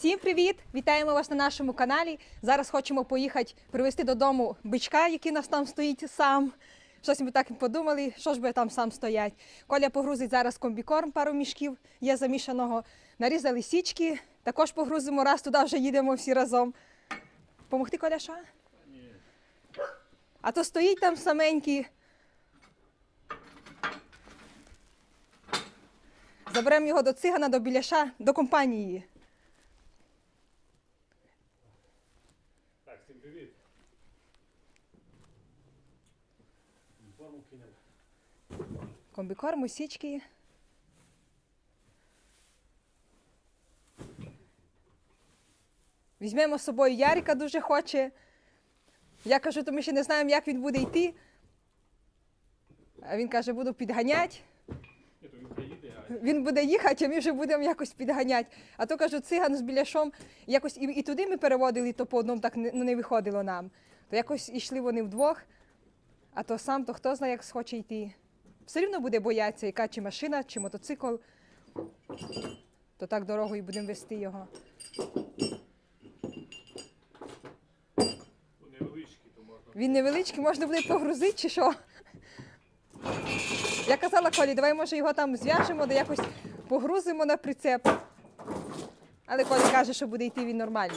Всім привіт! Вітаємо вас на нашому каналі. Зараз хочемо поїхати привезти додому бичка, який у нас там стоїть сам. Щось ми так подумали, що ж би там сам стоять. Коля погрузить зараз комбікорм, пару мішків є замішаного. Нарізали січки, також погрузимо, раз туди вже їдемо всі разом. Помогти Коля що? Ні. А то стоїть там саменький. Заберемо його до цигана, до біляша, до компанії. Так, всім привіт. Форму кинемо. Комбікорму, січки. Візьмемо з собою Ярика дуже хоче. Я кажу, то ми ще не знаємо, як він буде йти. А він каже, буду підганяти. Він буде їхати, а ми вже будемо якось підганяти. А то кажу, циган з біляшом, якось і, і туди ми переводили, то по одному так не, ну, не виходило нам. То якось йшли вони вдвох, а то сам, то хто знає, як схоче йти. Все рівно буде боятися, яка чи машина, чи мотоцикл. То так дорогою будемо вести його. Він невеличкий, можна буде погрузити чи що. Я казала Колі, давай може його там зв'яжемо, де якось погрузимо на прицеп. Але Коля каже, що буде йти він нормально.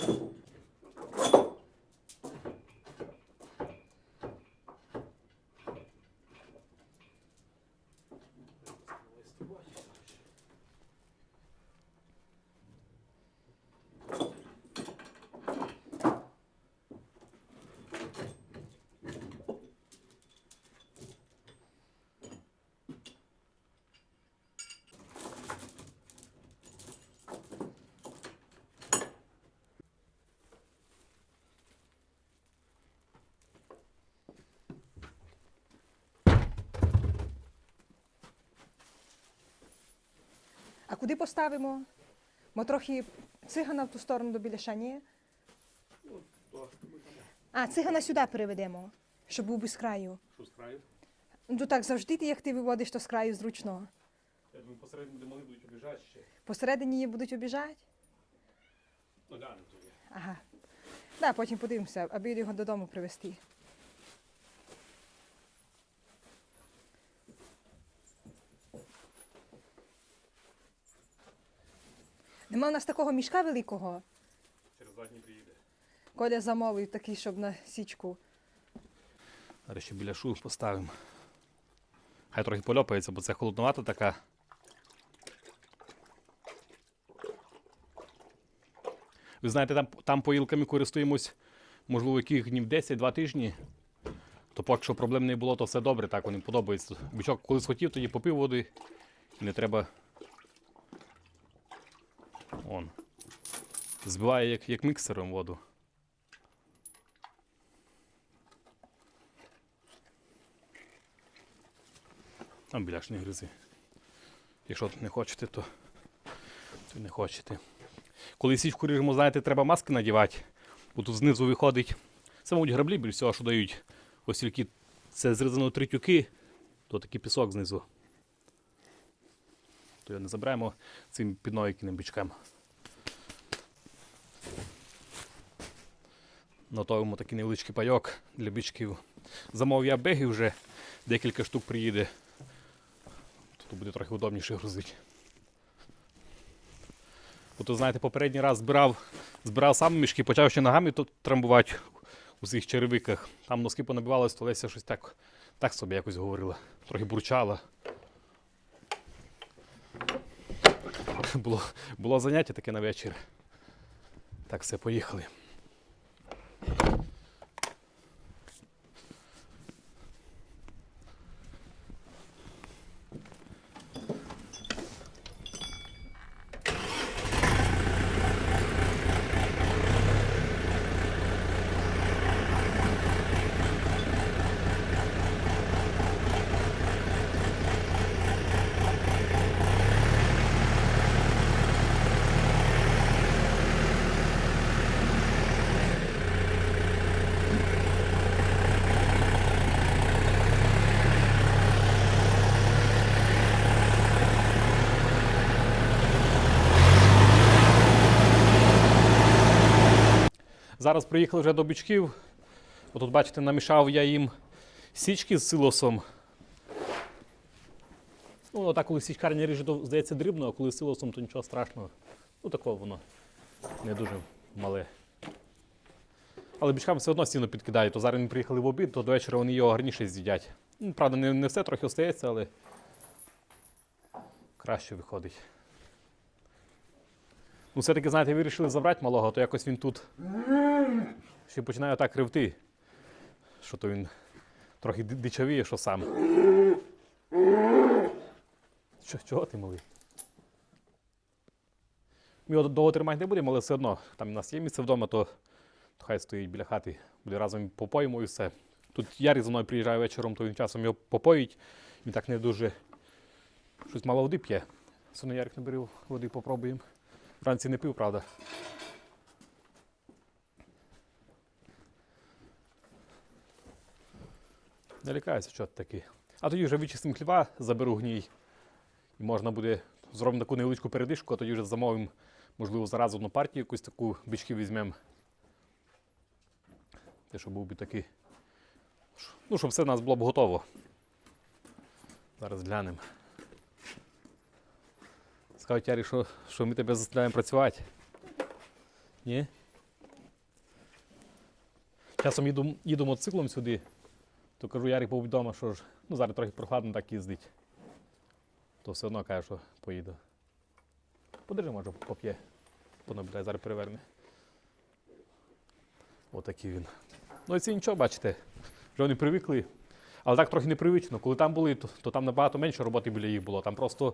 А куди поставимо? Ми трохи цигана в ту сторону до біляша, ні? Ну, А, цигана сюди переведемо, щоб був би з краю. що з краю? Ну так завжди ти, як ти виводиш, то з краю зручно. Я думаю, посередині, де могли будуть обіжати ще. Посередині її будуть обіжати. Ну, глянемо тоді. Ага. Да, потім подивимося, аби його додому привезти. Нема у нас такого мішка великого. Через два дні приїде. Коля замовив такий, щоб на січку. Зараз ще біля шу поставимо. Хай трохи польопається, бо це холодновата така. Ви знаєте, там, там поїлками користуємось, можливо, яких днів 10-2 тижні. То поки що проблем не було, то все добре, так вони подобається. Бичок коли схотів, тоді попив води і не треба. Он. Збиває як, як міксером воду. Там біляш не гризи. Якщо не хочете, то, то не хочете. Коли січку ріжемо, знаєте, треба маски надівати, бо тут знизу виходить. Це, мабуть, граблі більш всього, що дають. Ось тільки це зрізано три тюки, то такий пісок знизу. То його не забираємо цим піднойкіним бичкам. Готуємо такий невеличкий пайок для бичків. Замовив я беги вже, декілька штук приїде. Тут буде трохи удобніше грузити. Бо знаєте, попередній раз збирав, збирав сам мішки, почав ще ногами тут трамбувати у цих черевиках. Там носки понабивалися, то Леся щось так, так собі якось говорила. Трохи бурчала. Було, було заняття таке на вечір. Так, все, поїхали. Зараз приїхали вже до бичків. Отут, бачите, намішав я їм січки з силосом. Ну, отак, коли січкарня ріже, то здається дрібно, а коли з силосом, то нічого страшного. Ну, такого воно не дуже мале. Але бичкам все одно стіну підкидають. То зараз вони приїхали в обід, то до вечора вони його гарніше з'їдять. Ну, правда, не, не все трохи остається, але краще виходить. Ну, все-таки, знаєте, вирішили забрати малого, то якось він тут ще починає так кривти, що то він трохи дичавіє, що сам. Що, чого ти малий? Ми його довго тримати не будемо, але все одно. Там у нас є місце вдома, то, то хай стоїть біля хати, буде разом попоїмо і все. Тут Ярик за мною приїжджає вечором, то він часом його попоїть. Він так не дуже щось мало води п'є. Соно Ярик наберів води, попробуємо. Вранці не пив, правда. Не лякаюся, що такий. А тоді вже вичистимо хліба, заберу гній. І можна буде зробимо таку невеличку передишку, а тоді вже замовимо, можливо, зараз одну партію, якусь таку бички візьмемо. Те, щоб був би такий. Ну, щоб все у нас було б готово. Зараз глянемо. Скажуть, Ярі, що, що ми тебе заставляємо працювати. Ні? Часом їду, їду мотоциклом сюди, то кажу, Ярик був вдома, що ж, ну зараз трохи прохладно так їздить. То все одно каже, що поїду. Подержи, може, поп'є. Понаблюдай, зараз переверне. Отакий він. Ну і це нічого, бачите. Вже вони привикли. Але так трохи непривично. Коли там були, то, то там набагато менше роботи біля їх було. Там просто,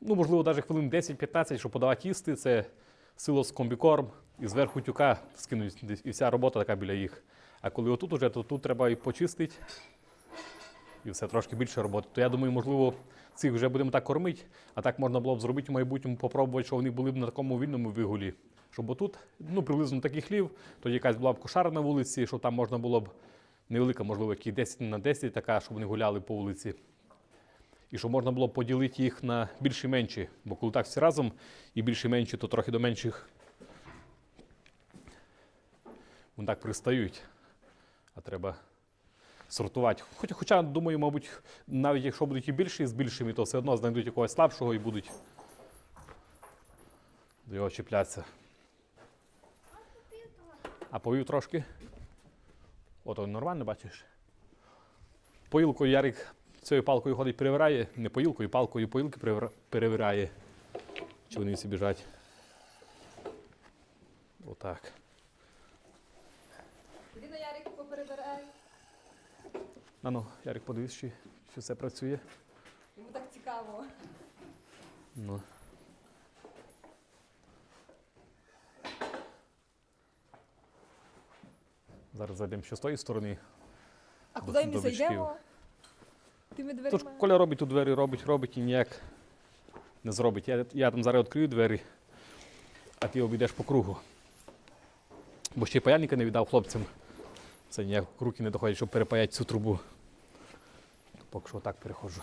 ну, можливо, навіть хвилин 10-15, щоб подавати їсти, це силос комбікорм і зверху тюка скинуть і вся робота така біля їх. А коли отут уже, то тут треба і почистити, і все трошки більше роботи. То я думаю, можливо, цих вже будемо так кормити, а так можна було б зробити в майбутньому, попробувати, що вони були б на такому вільному вигулі. Щоб отут, ну, приблизно такий хлів, тоді якась була б кошара на вулиці, щоб там можна було б невелика, можливо, які 10 на 10 така, щоб вони гуляли по вулиці. І щоб можна було поділити їх на більші менші. Бо коли так всі разом і більші менші, то трохи до менших вони так пристають. А треба сортувати. Хоча, хоча, думаю, мабуть, навіть якщо будуть і більші з більшими, то все одно знайдуть якогось слабшого і будуть до його чіплятися. А повів трошки. От он нормально, бачиш. Поїлкою Ярик цією палкою ходить, перевирає. Не поїлкою, палкою поїлки перевира- перевирає. Чи вони всі біжать. Отак. Іди на Ярику поперебирай. А ну, Ярик, подивись, чи, чи все працює. Йому так цікаво. Ну. Зараз зайдемо ще з тої сторони. А куди ми зайдемо? Тими Тож. Коля робить тут двері, робить, робить і ніяк не зробить. Я, я там зараз відкрию двері, а ти обійдеш по кругу. Бо ще й паяльника не віддав хлопцям. Це ніяк руки не доходять, щоб перепаяти цю трубу. Поки що отак переходжу.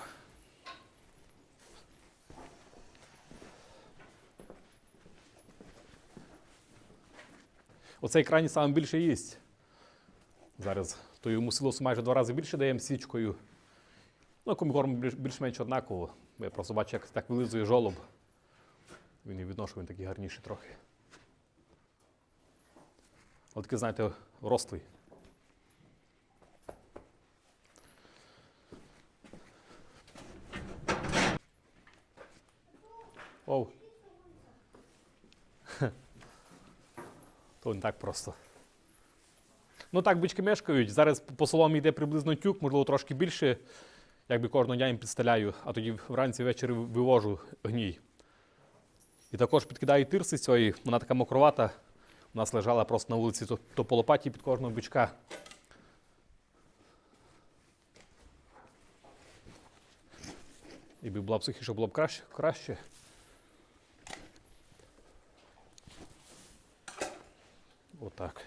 Оцей крані саме більше їсть. Зараз то йому силосу майже два рази більше даємо січкою. Ну, комікорм більш- більш-менш однаково. Я просто бачу, як так вилизує жолоб. Він і відношу, він такий гарніший трохи. От такий, знаєте, рослий. Оу. То не так просто. Ну так бички мешкають. Зараз по соломі йде приблизно тюк, можливо, трошки більше. Якби кожного дня їм підстеляю, а тоді вранці ввечері вивожу гній. І також підкидаю тирси цієї, вона така мокровата. У нас лежала просто на вулиці, то, то по лопаті під кожного бичка. Якби була б сухіше, було б краще. краще. Отак.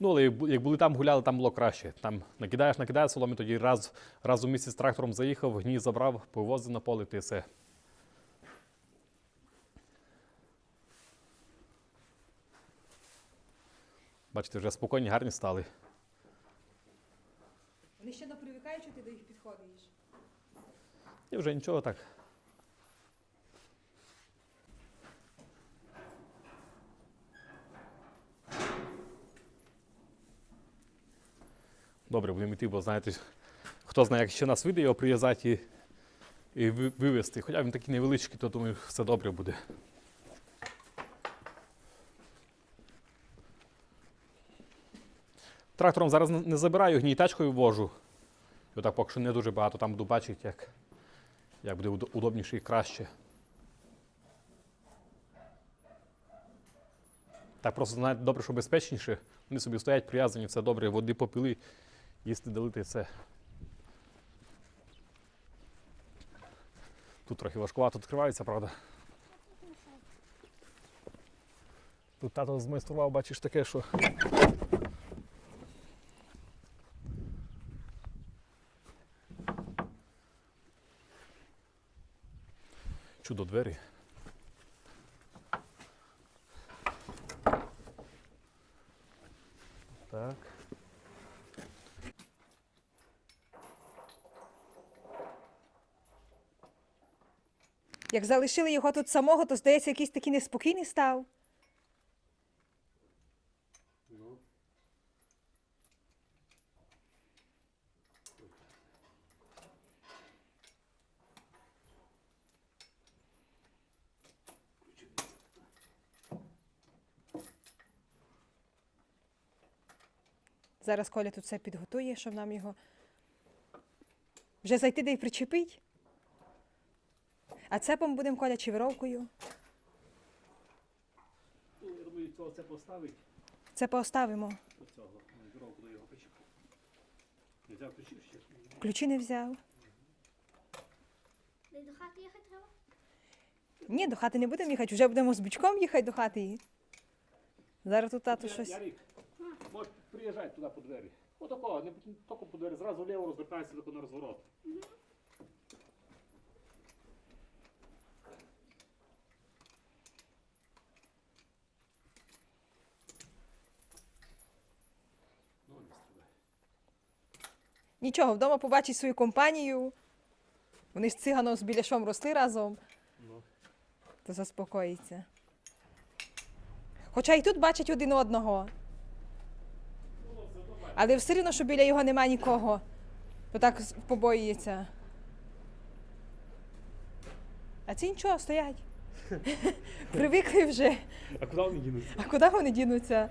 Ну, але як були там гуляли, там було краще. Там накидаєш, накидаєш соломи, тоді раз, раз у місяць трактором заїхав, гній забрав, повозив на поле, ти все. Бачите, вже спокійні, гарні стали. Вони ще не привикають, що ти до їх підходиш. І вже нічого так. Добре, будемо йти, бо знаєте, хто знає, як ще нас вийде його прив'язати і, вивезти. Хоча він такий невеличкий, то думаю, все добре буде. Трактором зараз не- забираю, гнітачкою ввожу. І отак поки що не дуже багато, там буду бачити, як, як буде удобніше і краще. Так просто знаєте, добре, що безпечніше. Вони собі стоять прив'язані, все добре, води попили, їсти долити все. Тут трохи важкувато відкривається, правда. Тут тато змайстрував, бачиш таке, що. Чудо двері. Так. Як залишили його тут самого, то здається, якийсь такий неспокійний став. Зараз Коля тут все підготує, щоб нам його вже зайти де й причепить. А цепом будемо Коля чи віровкою. Ну, Я думаю, цього це поставить Це поставимо. до цього. Здорово, його почекав. Не взяв ключів ще. Ключі не взяв. До хати їхати треба? Ні, до хати не будемо їхати, вже будемо з бичком їхати до хати. Зараз тут тато щось. Ярик, може приїжджай туди по двері. Отако, не тільки по двері, зразу вліво розвертається тако на розворот. Нічого, вдома побачить свою компанію. Вони з циганом з біляшом росли разом, Ну. то заспокоїться. Хоча і тут бачать один одного. Але все одно, що біля його немає нікого, то так побоюється. А ці нічого стоять. Привикли вже. А куди вони дінуться? А куди вони дінуться?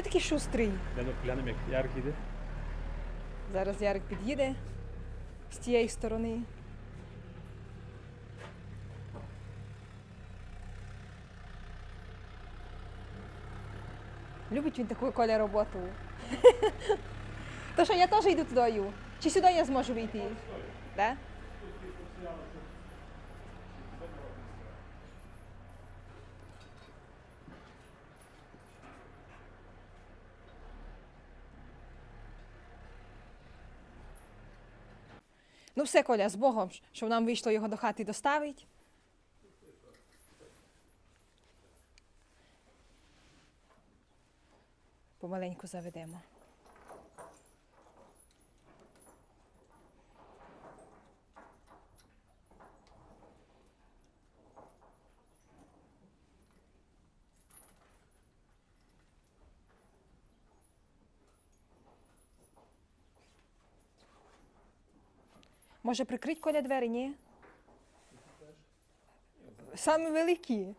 Це такий шустрий. Глянемо, як Ярик іде. Зараз Ярик під'їде з тієї сторони. Любить він таку коля роботу. То що я теж йду тудою. Чи сюди я зможу вийти? Да? Все, Коля, з Богом, щоб нам вийшло його до хати доставити. Помаленьку заведемо. Може прикрить коля двері, ні? Саме великі.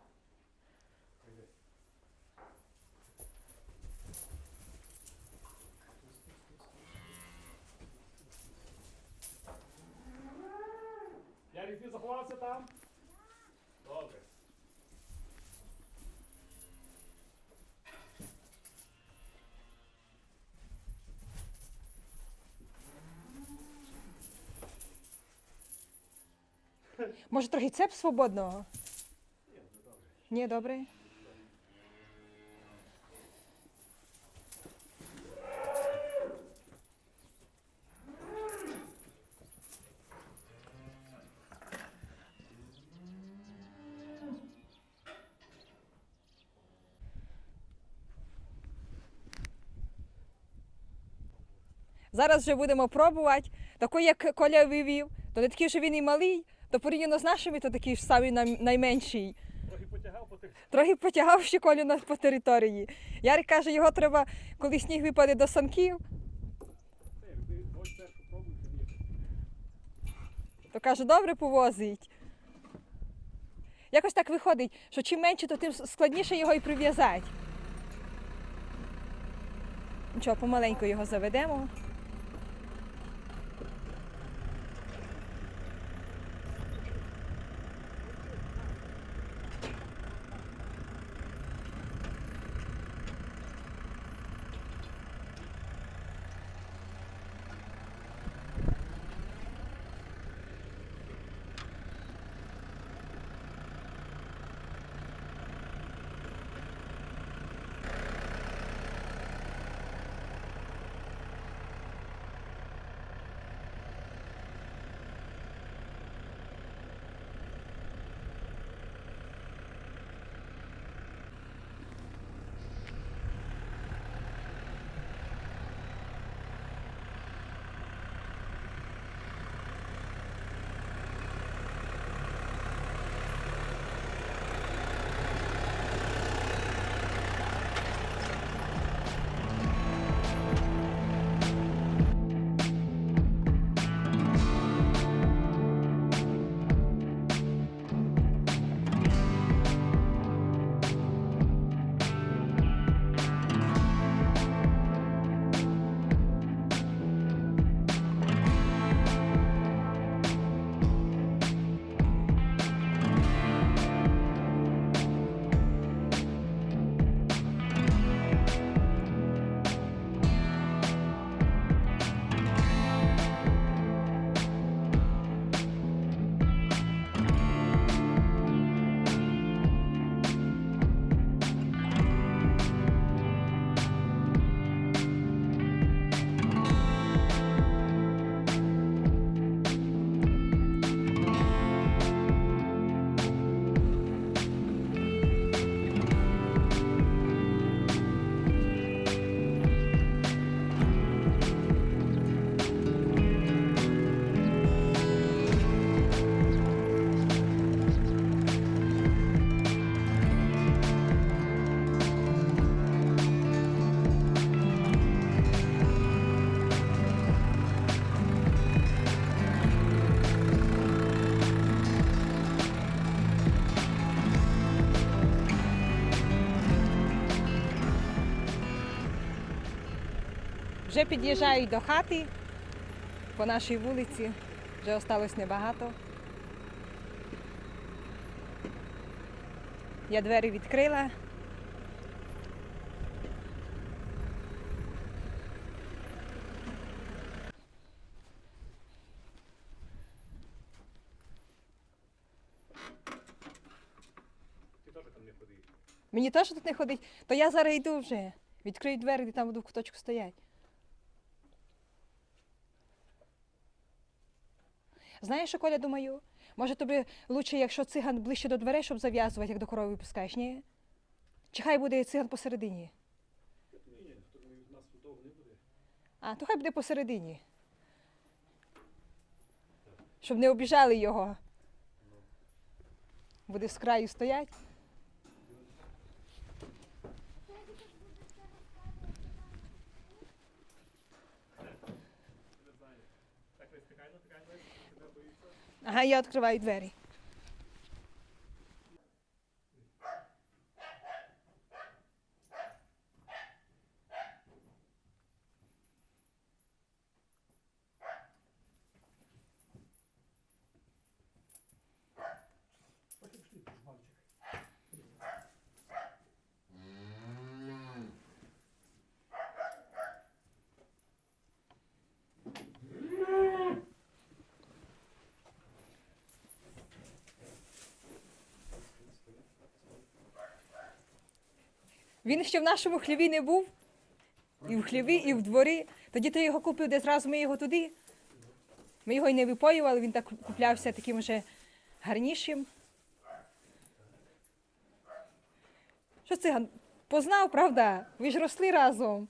Може трохи цеп свободного? Ні, добре. Зараз вже будемо пробувати, такий, як Коля вивів, то не такий, що він і малий то порівняно з нашими, то такий ж самий най- найменший. Трохи потягав по тих. Трохи потягав ще Колю по території. Ярик каже, його треба, коли сніг випаде до санків, то каже, добре повозить. Якось так виходить, що чим менше, то тим складніше його і прив'язати. Нічого, помаленьку його заведемо. Вже під'їжджають до хати по нашій вулиці. Вже осталось небагато. Я двері відкрила. Мені теж тут не ходить, то я зараз йду вже. Відкрию двері, і там буду в куточку стоять. Знаєш, Коля думаю? Може тобі краще, якщо циган ближче до дверей, щоб зав'язувати, як до корови випускаєш, ні? Чи хай буде циган посередині? Ні, хто від нас довго не буде. А, то хай буде посередині. Щоб не обіжали його. Буде з краю стоять. Так не стикайно, стикайно, тебе боїшся. Ага, я відкриваю двері. Він ще в нашому хліві не був. І в хліві, і в дворі. Тоді ти його купив, де зразу ми його туди. Ми його й не випоювали, він так куплявся таким вже гарнішим. Що циган? Познав, правда? Ви ж росли разом.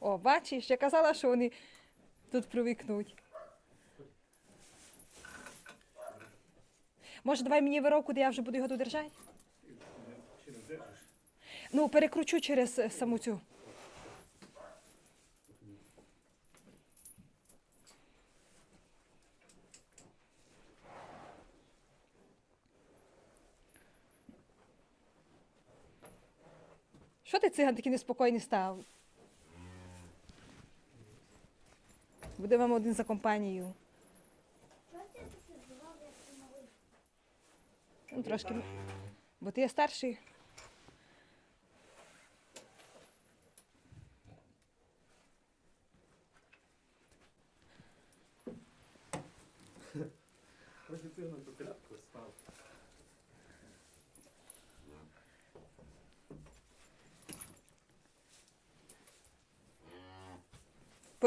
О, бачиш, я казала, що вони тут привикнуть. Може, давай мені вироку, де я вже буду його тут держати? Ну, перекручу через е, саму цю. Що ти циган такий неспокійний став? Буде вам один за компанію. Ну, трошки. Бо ти є старший.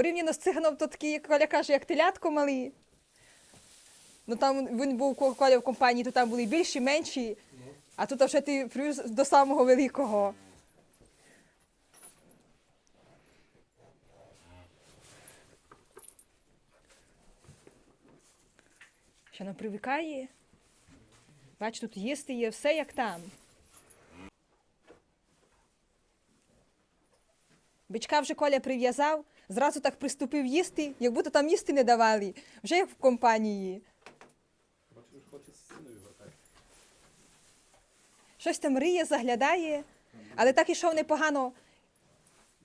Порівняно з циганом, то такий, як Коля каже, як телятко малий. Ну там він був Коля в компанії, то там були більші, менші, а тут вже ти привіз до самого великого. Що вона привикає. Бач, тут їсти є все як там. Бичка вже Коля прив'язав, зразу так приступив їсти, як будто там їсти не давали, вже як в компанії. Щось там риє, заглядає, але так ішов непогано.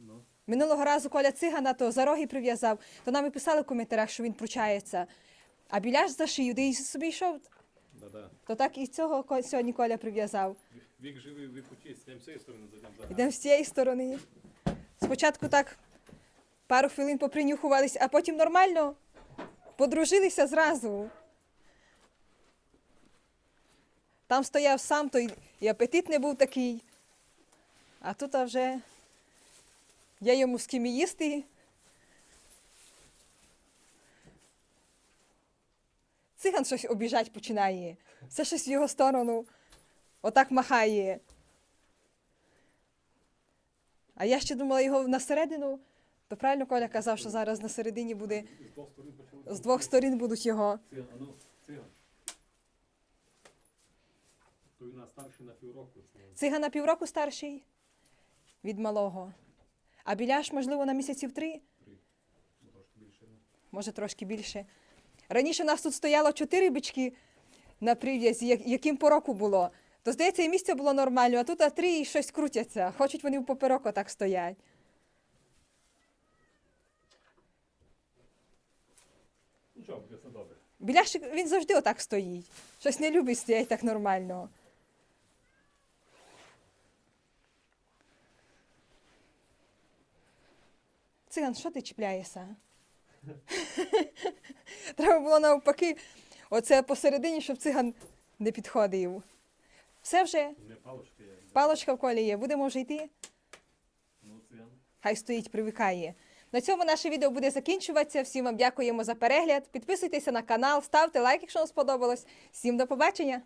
Ну. Минулого разу Коля цигана то за роги прив'язав, то нам і писали в коментарях, що він пручається. А біляш за шию, де й собі йшов, Да-да. то так і цього сьогодні Коля прив'язав. Вік живий, вік учись. Йдемо з цієї сторони, зайдемо. Йдемо з цієї сторони. Спочатку так пару хвилин попринюхувались, а потім нормально подружилися зразу. Там стояв сам, то і апетит не був такий. А тут а вже є йому з ким їсти. Циган щось обіжать починає. Це щось в його сторону. Отак махає. А я ще думала його на середину, то правильно Коля казав, що зараз на середині буде, З двох сторін будуть його. Ну. То він старший на півроку. Це Циган на півроку старший від малого. А біляш, можливо, на місяців три, три. Ну, ну. може трошки більше. Раніше у нас тут стояло чотири бички на прив'язі, яким по року було. То, здається, і місце було нормально, а тут а три і щось крутяться. Хочуть вони в поперек отак стоять. Нічого, все добре. Біляшик, він завжди отак стоїть. Щось не любить стоять так нормально. Циган, що ти чіпляєшся? Треба було навпаки, оце посередині, щоб циган не підходив. Все вже, Не палочки є. палочка в колі є, будемо вже йти. Ну. Хай стоїть, привикає. На цьому наше відео буде закінчуватися. Всім вам дякуємо за перегляд. Підписуйтеся на канал, ставте лайк, якщо вам сподобалось. Всім до побачення!